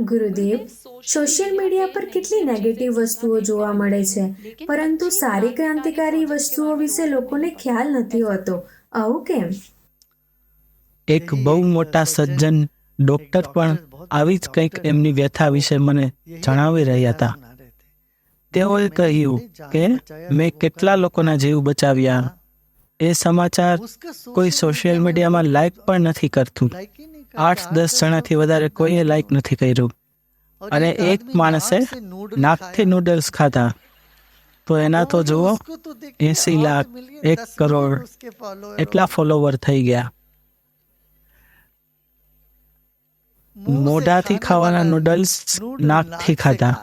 ગુરુદેવ social media પર કેટલી negative વસ્તુઓ જોવા મળે છે? પરંતુ સારી ક્રાંતિકારી વસ્તુઓ વિશે લોકોને ખ્યાલ નથી હોતો. આવું કેમ? એક બહુ મોટા સજ્જન ડોક્ટર પણ આવી જ કંઈક એમની વ્યથા વિશે મને જણાવી રહ્યા હતા. તેઓએ કહ્યું કે, મેં કેટલા લોકોના જીવ બચાવ્યા. એ સમાચાર કોઈ સોશિયલ મીડિયામાં લાઈક પણ નથી કરતું. આઠ દસ જણાથી વધારે કોઈએ લાઈક નથી કર્યું. અને એક માણસે નાકથી નૂડલ્સ ખાધા. તો એના તો જુઓ એસી લાખ એક કરોડ એટલા ફોલોવર થઈ ગયા. મોઢાથી ખાવાના નૂડલ્સ નાકથી ખાધા.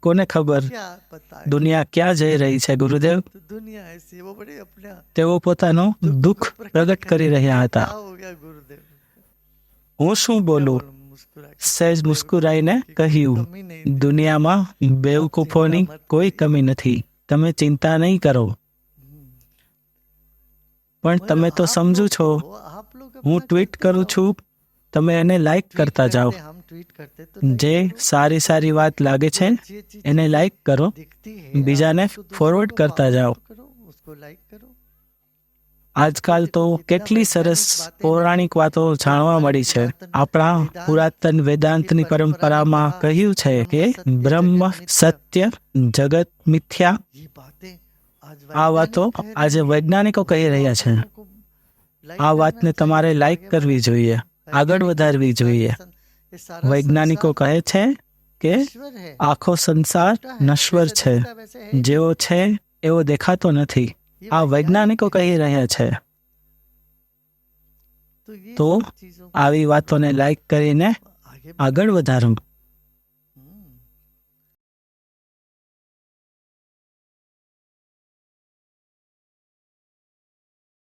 કોને ખબર? દુનિયા ક્યાં જઈ રહી છે ગુરુદેવ? તેઓ પોતાનું દુઃખ પ્રગટ કરી રહ્યા હતા. હું શું બોલું? સહેજ મુસ્કુરાઈને કહ્યું દુનિયામાં બેવકૂફોની કોઈ કમી નથી. તમે ચિંતા નહીં કરો. પણ તમે તો સમજુ છો હું ટ્વીટ કરું છું તમે એને લાઈક કરતા જાઓ. જે સારી સારી વાત લાગે છે એને લાઈક કરો. બીજાને ફોરવર્ડ કરતા જાઓ. આજકાલ તો કેટલી સરસ પૌરાણિક વાતો જાણવા મળી છે. આપણા પુરાતન વેદાંતની પરંપરામાં કહ્યું છે કે બ્રહ્મ સત્ય જગત મિથ્યા આ વાતો આજે વૈજ્ઞાનિકો કહી રહ્યા છે. આ વાતને તમારે લાઈક કરવી જોઈએ. આગળ વધારવી જોઈએ. વૈજ્ઞાનિકો કહે છે કે આખો સંસાર નશ્વર છે. જેવો છે એવો દેખાતો નથી. આ વૈજ્ઞાનિકો કહી રહ્યા છે. તો આવી વાતોને લાઈક કરીને આગળ વધારો.